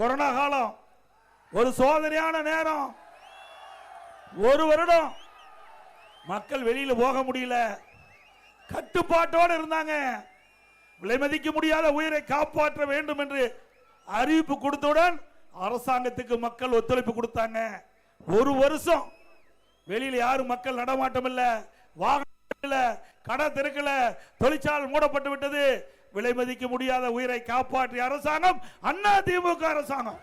Corona காலம். ஒரு சோதனையான நேரம். ஒரு வருடம். மக்கள் வெளியில் போக முடியல. கட்டுப்பாட்டோடு இருந்தாங்க. விலை மதிக்க முடியாத உயிரை காப்பாற்ற வேண்டும் என்று அறிவிப்பு கொடுத்தவுடன் அரசாங்கத்துக்கு மக்கள் ஒத்துழைப்பு கொடுத்தாங்க. ஒரு வருஷம். வெளியில் யாரும் மக்கள் நடமாட்டம் இல்லை. வாகனம் இல்லை. கடை திறக்கல. தொழிற்சாலை மூடப்பட்டு விட்டது. விலை மதிக்க முடியாத உயிரை காப்பாற்றிய அரசாங்கம் அண்ணா திமுக அரசாங்கம்.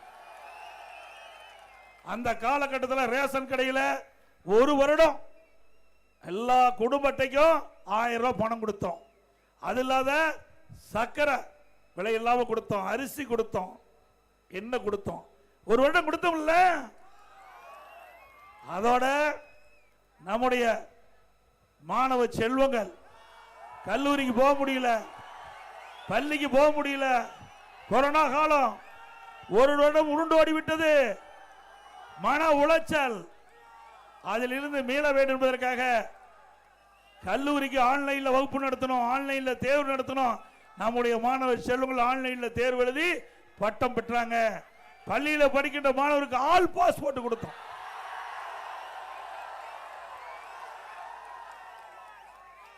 அந்த காலகட்டத்தில் ரேஷன் கடையில் ஒரு வருடம் எல்லா குடும்பத்தைக்கும் ஆயிரம் ரூபாய் பணம் கொடுத்தோம். அது இல்லாத சர்க்கரை விலை இல்லாமல் கொடுத்தோம் அரிசி கொடுத்தோம். என்ன கொடுத்தோம்? ஒரு வருடம் கொடுத்தோம்ல. அதோட நம்முடைய மாணவ செல்வங்கள் கல்லூரிக்கு போக முடியல. பள்ளிக்கு போக முடியல. கொரோனா காலம். ஒரு வருடம் உருண்டோடி விட்டது மன உளைச்சல். அதிலிருந்து மீள வேண்டும் என்பதற்காக கல்லூரிக்கு ஆன்லைனில் வகுப்பு நடத்தணும் ஆன்லைனில் தேர்வு நடத்தணும். நம்முடைய மாணவ செல்வங்கள் ஆன்லைனில் தேர்வு எழுதி பட்டம் பெற்றாங்க. பள்ளியில் படிக்கின்ற மாணவருக்கு ஆல் பாஸ் போட்டு கொடுத்தோம்.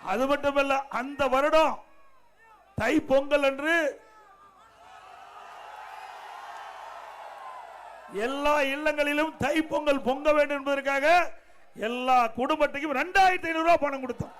அது மட்டுமல்ல அந்த வருடம் தை பொங்கல் அன்று எல்லா இல்லங்களிலும் தை பொங்கல் பொங்க வேண்டும் என்பதற்காக எல்லா குடும்பத்துக்கும் ரெண்டாயிரத்தி ஐநூறு ரூபாய் பணம் கொடுத்தோம்.